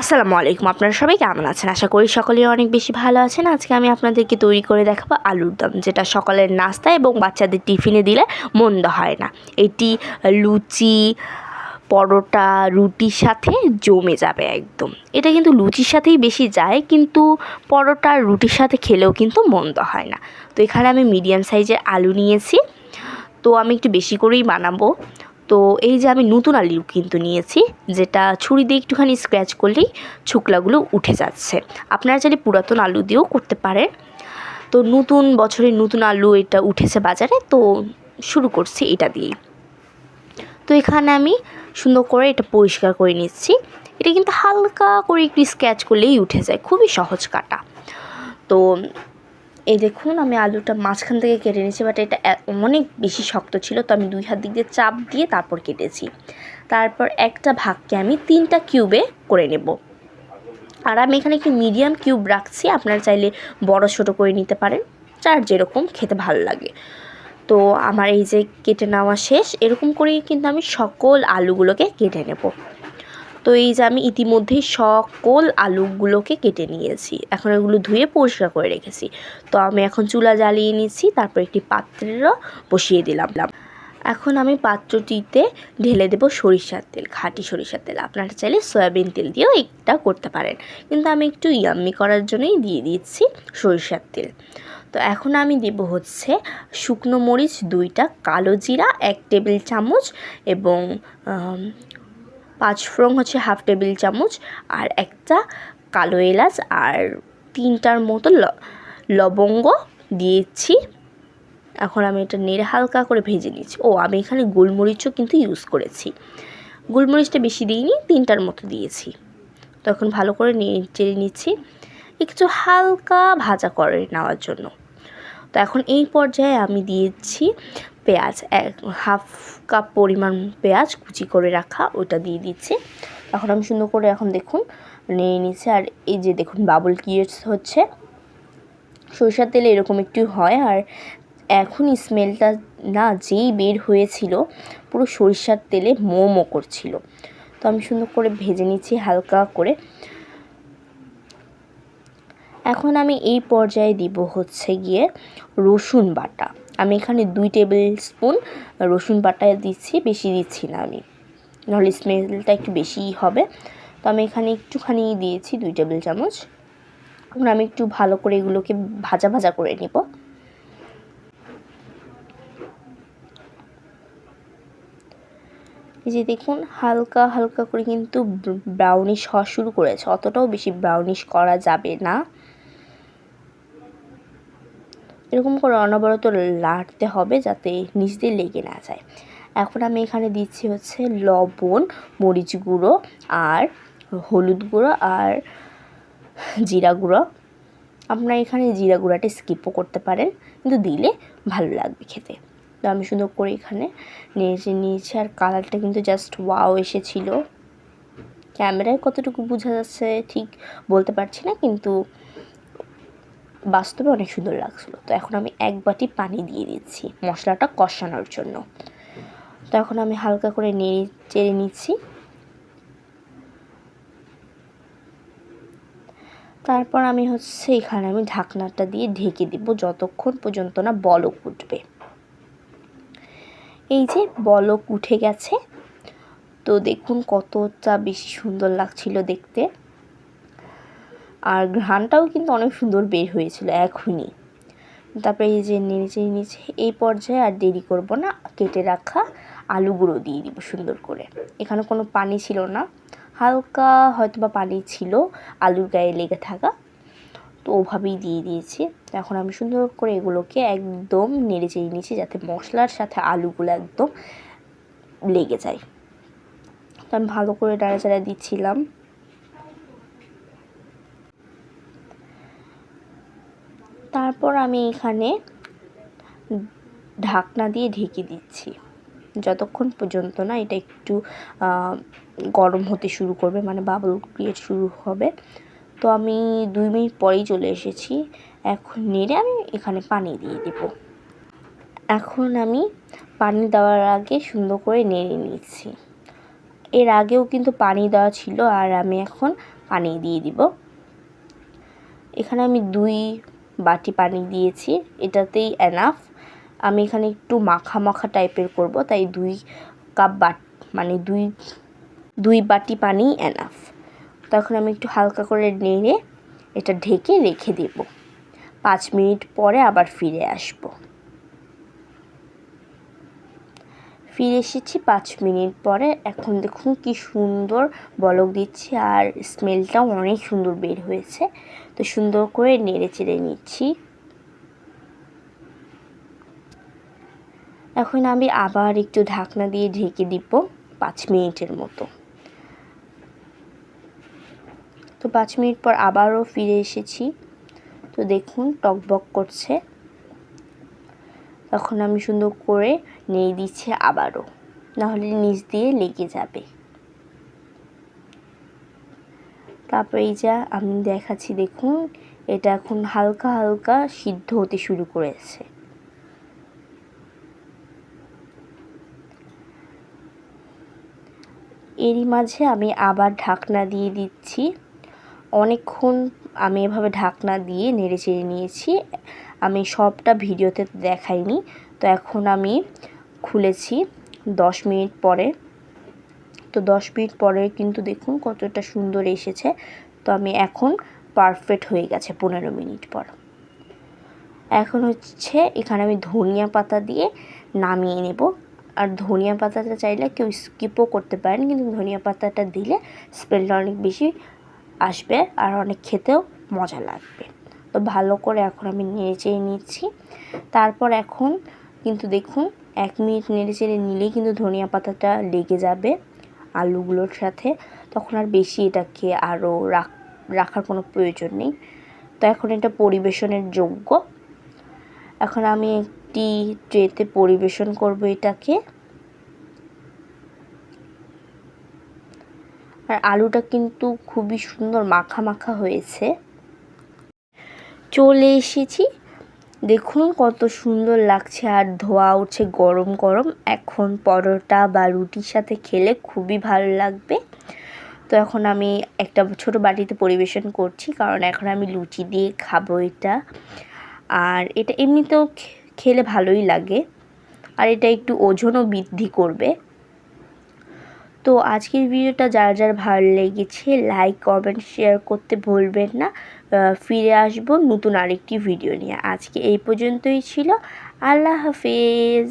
আসসালামু আলাইকুম, আপনারা সবাই কেমন আছেন? আশা করি সকলেই অনেক বেশি ভালো আছেন। আজকে আমি আপনাদেরকে তৈরি করে দেখাবো আলুর দম, যেটা সকালের নাস্তা এবং বাচ্চাদের টিফিনে দিলে মন্দ হয় না। এটি লুচি, পরোটা, রুটির সাথে জমে যাবে একদম। এটা কিন্তু লুচির সাথেই বেশি যায়, কিন্তু পরোটা রুটির সাথে খেলেও কিন্তু মন্দ হয় না। তো এখানে আমি মিডিয়াম সাইজের আলু নিয়েছি। তো আমি একটু বেশি করেই বানাবো। তো এই যে আমি নতুন আলু কিন্তু নিয়েছি, যেটা ছুরি দিয়ে একটুখানি স্ক্র্যাচ করলেই ছুকলাগুলো উঠে যাচ্ছে। আপনারা চাইলে পুরাতন আলু দিয়েও করতে পারেন। তো নতুন বছরের নতুন আলু এটা উঠেছে বাজারে, তো শুরু করছি এটা দিয়েই। তো এখানে আমি সুন্দর করে এটা পরিষ্কার করে নিচ্ছি। এটা কিন্তু হালকা করে একটু স্ক্র্যাচ করলেই উঠে যায়, খুবই সহজ কাটা। তো এই দেখুন, আমি আলুটা মাঝখান থেকে কেটে নিয়েছি বাট এটা অনেক বেশি শক্ত ছিল, তো আমি দুই হাত দিক দিয়ে চাপ দিয়ে তারপর কেটেছি। তারপর একটা ভাগকে আমি তিনটা কিউবে করে নেব। আর আমি এখানে একটু মিডিয়াম কিউব রাখছি, আপনারা চাইলে বড় ছোট করে নিতে পারেন, যার যেরকম খেতে ভালো লাগে। তো আমার এই যে কেটে নেওয়া শেষ, এরকম করেই কিন্তু আমি সকল আলুগুলোকে কেটে নেব। তো এই যে আমি ইতিমধ্যেই সকল আলুগুলোকে কেটে নিয়েছি। এখন এগুলো ধুয়ে পরিষ্কার করে রেখেছি। তো আমি এখন চুলা জ্বালিয়ে নিয়েছি তারপর একটি পাত্রেরও বসিয়ে দিলাম। এখন আমি পাত্রটিতে ঢেলে দেবো সরিষার তেল, খাঁটি সরিষার তেল। আপনারা চাইলে সয়াবিন তেল দিয়েও এটা করতে পারেন। কিন্তু আমি একটু ইয়াম্মি করার জন্যই দিয়ে দিচ্ছি সরিষার তেল। তো এখন আমি দেব হচ্ছে শুকনো মরিচ, দুইটা কালো জিরা, এক টেবিল চামচ এবং পাঁচ ফোড়ন হচ্ছে হাফ টেবিল চামচ আর একটা কালো এলাচ আর তিনটার মতো লবঙ্গ দিয়েছি। এখন আমি এটা নেড়ে হালকা করে ভেজে নিচ্ছি। ও, আমি এখানে গোলমরিচও কিন্তু ইউজ করেছি। গোলমরিচটা বেশি দিইনি, তিনটার মতো দিয়েছি। তখন ভালো করে চেড়ে নিচ্ছি। একটু হালকা ভাজা করে নেওয়ার জন্য। তো এখন এই পর্যায়ে আমি দিয়েছি পেঁয়াজ, এক হাফ কাপ পরিমাণ পেঁয়াজ কুচি করে রাখা ওটা দিয়ে দিচ্ছি। এখন আমি সুন্দর করে এখন দেখুন নিয়ে নিচ্ছি, আর এই যে দেখুন বাবল কিয়েটস হচ্ছে। সরিষার তেলে এরকম একটু হয়, আর এখন স্মেলটা না যেই বের হয়েছিল, পুরো সরিষার তেলে মোমো করছিল। তো আমি সুন্দর করে ভেজে নিচ্ছি হালকা করে। এখন আমি এই পর্যায়ে দিব হচ্ছে গিয়ে রসুন বাটা। আমি এখানে দুই টেবিল স্পুন রসুন বাটা দিচ্ছি, বেশি দিচ্ছি না আমি। নাহলে স্মেলটা একটু বেশিই হবে। তো আমি এখানে একটুখানি দিয়েছি দুই টেবিল চামচ। এখন আমি একটু ভালো করে এগুলোকে ভাজা ভাজা করে নেব। এই যে দেখুন, হালকা হালকা করে কিন্তু ব্রাউনিশ হওয়া শুরু করেছে। অতটাও বেশি ব্রাউনিশ করা যাবে না। এরকম করে অনবরত লাড়তে হবে যাতে নিচ দিয়ে লেগে না যায়। এখন আমি এখানে দিচ্ছি হচ্ছে লবণ, মরিচ গুঁড়ো আর হলুদ গুঁড়ো আর জিরা গুঁড়ো। আপনারা এখানে জিরা গুঁড়াটা স্কিপও করতে পারেন, কিন্তু দিলে ভালো লাগবে খেতে। তো আমি সুন্দর করে এখানে নিয়েছি নিয়েছি আর কালারটা কিন্তু জাস্ট ওয়াও এসেছিল। ক্যামেরায় কতটুকু বোঝা যাচ্ছে ঠিক বলতে পারছি না, কিন্তু বাস্তবে অনেক সুন্দর লাগছিল। তো এখন আমি এক বাটি পানি দিয়ে দিচ্ছি মশলাটা কষানোর জন্য। তো এখন আমি হালকা করে নেড়ে চেড়ে নিচ্ছি। তারপর আমি হচ্ছে এখানে আমি ঢাকনাটা দিয়ে ঢেকে দিব যতক্ষণ পর্যন্ত না বলক উঠবে। এই যে বলক উঠে গেছে। তো দেখুন কতটা বেশি সুন্দর লাগছিল দেখতে। আর ঘ্রাণটাও কিন্তু অনেক সুন্দর বের হয়েছিল এখনই। তারপরে এই যে নিচে নিচে এই পর্যায়ে আর দেরি করব না, কেটে রাখা আলুগুলো দিয়ে দিব সুন্দর করে। এখানে কোনো পানি ছিল না, হালকা হয়তো বা পানি ছিল আলুর গায়ে লেগে থাকা, তো ওভাবেই দিয়ে দিয়েছি। এখন আমি সুন্দর করে এগুলোকে একদম নেড়ে চেড়ে নিয়েছি যাতে মশলার সাথে আলুগুলো একদম লেগে যায়। তো আমি ভালো করে নাড়াচাড়া দিচ্ছিলাম। তারপর আমি এখানে ঢাকনা দিয়ে ঢেকে দিচ্ছি। যতক্ষণ পর্যন্ত না এটা একটু গরম হতে শুরু করবে মানে বাবল ক্রিয়েট শুরু হবে। তো আমি দুই মিনিট পরেই চলে এসেছি। এখন নেড়ে আমি এখানে পানি দিয়ে দেব। এখন আমি পানি দেওয়ার আগে সুন্দর করে নেড়ে নিচ্ছি। এর আগেও কিন্তু পানি দেওয়া ছিল আর আমি এখন পানি দিয়ে দিব। এখানে আমি দুই বাটি পানি দিয়েছি, এটাতেই অ্যানাফ আমি এখানে একটু মাখা মাখা টাইপের করব, তাই দুই কাপ বাট মানে দুই দুই বাটি পানি অ্যানাফ তখন আমি একটু হালকা করে নেড়ে, এটা ঢেকে রেখে দেব। পাঁচ মিনিট পরে আবার ফিরে আসব। ফিরে এসেছি পাঁচ মিনিট পরে। এখন দেখুন কি সুন্দর বলক দিচ্ছি আর স্মেলটাও অনেক সুন্দর বের হয়েছে। তো সুন্দর করে নেড়ে চেড়ে নিচ্ছি। এখন আমি আবার একটু ঢাকনা দিয়ে ঢেকে দিব পাঁচ মিনিটের মতো। তো পাঁচ মিনিট পর আবারও ফিরে এসেছি। তো দেখুন টকবক করছে। তখন আমি সুন্দর করে নেড়ে দিচ্ছে আবারও। নাহলে নিচ দিয়ে লেগে যাবে। তারপর এই যা আমি দেখাচ্ছি, দেখুন, এটা এখন হালকা হালকা সিদ্ধ হতে শুরু করেছে। এরই মাঝে আমি আবার ঢাকনা দিয়ে দিচ্ছি। অনেকক্ষণ আমি এভাবে ঢাকনা দিয়ে নেড়ে চেড়ে নিয়েছি। আমি সবটা ভিডিওতে দেখাইনি। তো এখন আমি খুলেছি দশ মিনিট পরে। তো দশ মিনিট পরে কিন্তু দেখুন কতটা সুন্দর এসেছে। তো আমি এখন পারফেক্ট হয়ে গেছে পনেরো মিনিট পর। এখন হচ্ছে এখানে আমি ধনিয়া পাতা দিয়ে নামিয়ে নেব। আর ধনিয়া পাতাটা চাইলে কেউ স্কিপও করতে পারেন, কিন্তু ধনিয়া পাতাটা দিলে স্মেলটা অনেক বেশি আসবে আর অনেক খেতেও মজা লাগবে। তো ভালো করে এখন আমি নেড়ে চেড়ে নিচ্ছি। তারপর এখন কিন্তু দেখুন এক মিনিট নেড়ে চেড়ে নিলেই কিন্তু ধনিয়া পাতাটা লেগে যাবে আলুগুলোর সাথে। তখন আর বেশি এটাকে আরও রাখ, রাখার কোনো প্রয়োজন নেই। তো এখন এটা পরিবেশনের যোগ্য। এখন আমি একটি ট্রেতে পরিবেশন করব এটাকে। আর আলুটা কিন্তু খুবই সুন্দর মাখা মাখা হয়েছে। চলে এসেছি দেখুন কত সুন্দর লাগছে আর ধোয়া উঠছে গরম গরম। এখন পরোটা বা রুটির সাথে খেলে খুবই ভালো লাগবে। তো এখন আমি একটা ছোট বাটিতে পরিবেশন করছি, কারণ এখন আমি লুচি দিয়ে খাব এটা। আর এটা এমনিতেও খেলে ভালোই লাগে। আর এটা একটু ওজনও বৃদ্ধি করবে। তো আজকের ভিডিওটা যার যার ভালো লেগেছে লাইক কমেন্ট শেয়ার করতে ভুলবেন না। ফিরে আসব নতুন আরেকটি ভিডিও নিয়ে। আজকে এই পর্যন্তই ছিল। আল্লাহ হাফেজ।